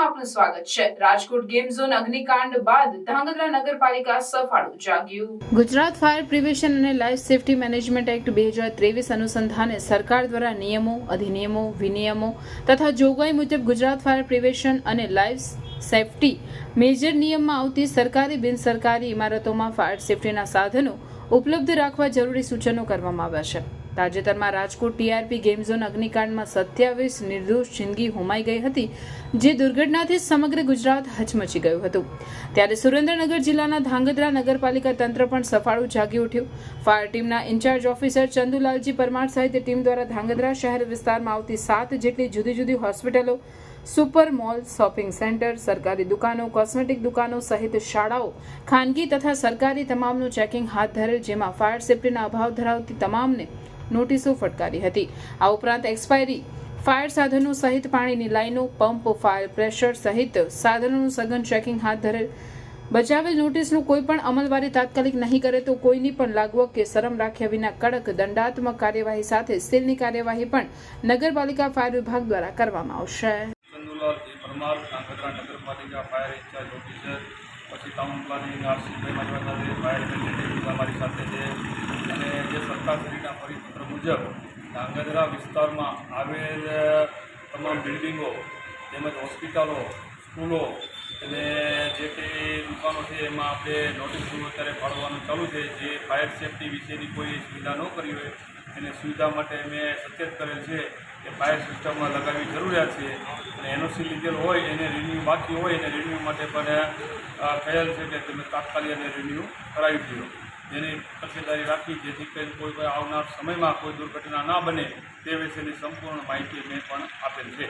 આપનું સ્વાગત છે. રાજકોટ ગેમ ઝોન અગ્નિકાંડ બાદ ધાંગધ્રા નગરપાલિકા સફાળું જાગ્યું. ગુજરાત ફાયર પ્રિવેશન અને લાઈફ સેફટી મેનેજમેન્ટ એક્ટ બે હજાર ત્રેવીસ અનુસંધાને સરકાર દ્વારા નિયમો, અધિનિયમો, વિનિયમો તથા જોગવાઈ મુજબ ગુજરાત ફાયર પ્રિવેશન અને લાઈફ સેફટી મેજર નિયમમાં આવતી સરકારી બિનસરકારી ઇમારતોમાં ફાયર સેફટીના સાધનો ઉપલબ્ધ રાખવા જરૂરી સૂચનો કરવામાં આવ્યા છે. તાજેતરમાં રાજકોટ ટીઆરપી ગેમ ઝોન અગ્નિકાંડમાં સત્યાવીસ નિર્દોષ જિંદગી હોમાઈ ગઈ હતી, જે દુર્ઘટનાથી સમગ્ર ગુજરાત હચમચી ગયું હતું. ત્યારે સુરેન્દ્રનગર જિલ્લાના ધાંગધ્રા નગરપાલિકા તંત્ર પણ સફાળું જાગી ઉઠ્યું. ફાયર ટીમના ઇન્ચાર્જ ઓફિસર ચંદુલાલજી પરમાર સહિત ટીમ દ્વારા ધાંગધ્રા શહેર વિસ્તારમાં આવતી સાત જેટલી જુદી જુદી હોસ્પિટલો સુપર મોલ શોપિંગ સેન્ટર, સરકારી દુકાનો, કોસ્મેટિક દુકાનો સહિત શાળાઓ, ખાનગી તથા સરકારી તમામનું ચેકિંગ હાથ ધરેલ જેમાં ફાયર સેફટીના અભાવ ધરાવતી તમામને નોટિસો ફટકારી હતી. આ ઉપરાંત એક્સપાયરી ફાયર સાધનો સહિત પાણીની લાઈનો, પંપ, ફાયર પ્રેશર સહિત સાધનોનું સઘન ચેકિંગ હાથ ધરેલ. બચાવેલ નોટિસનું કોઈ પણ અમલવારી તાત્કાલિક નહીં કરે તો કોઈની પણ લાગવક કે શરમ રાખ્યા વિના કડક દંડાત્મક કાર્યવાહી સાથે સીલની કાર્યવાહી પણ નગરપાલિકા ફાયર વિભાગ દ્વારા કરવામાં આવશે. ચંદુલાલ એ નગરપાલિકા ફાયર ઇન્ચાર્જ ઓફિસર. પછી ટાઉન પ્લાનિંગ આરસીભાઈ મારી સાથે ફાયર મેનેજમેન્ટ અમારી સાથે છે. અને જે સરકારશ્રીના પરિપત્ર મુજબ ધાંગધ્રા વિસ્તારમાં આવેલ તમામ બિલ્ડિંગો તેમજ હોસ્પિટલો, સ્કૂલો અને જે કંઈ દુકાનો છે એમાં આપણે નોટિસ અત્યારે ફાળવવાનું ચાલુ છે. જે ફાયર સેફટી વિશેની કોઈ સુવિધા ન કરી હોય, એને સુવિધા માટે મેં સચેત કરેલ છે. કે ફાયર સિસ્ટમમાં લગાવવી જરૂરિયાત છે અને એનઓસી લીધેલ હોય, એને રિન્યુ બાકી હોય, એને રિન્યૂ માટે પણ ખ્યાલ છે કે તમે તાત્કાલિક એને રિન્યૂ કરાવી દો. જેની તકેદારી રાખી, જેથી કરીને કોઈ આવનાર સમયમાં કોઈ દુર્ઘટના ના બને, તે વિશેની સંપૂર્ણ માહિતી મેં પણ આપેલ છે.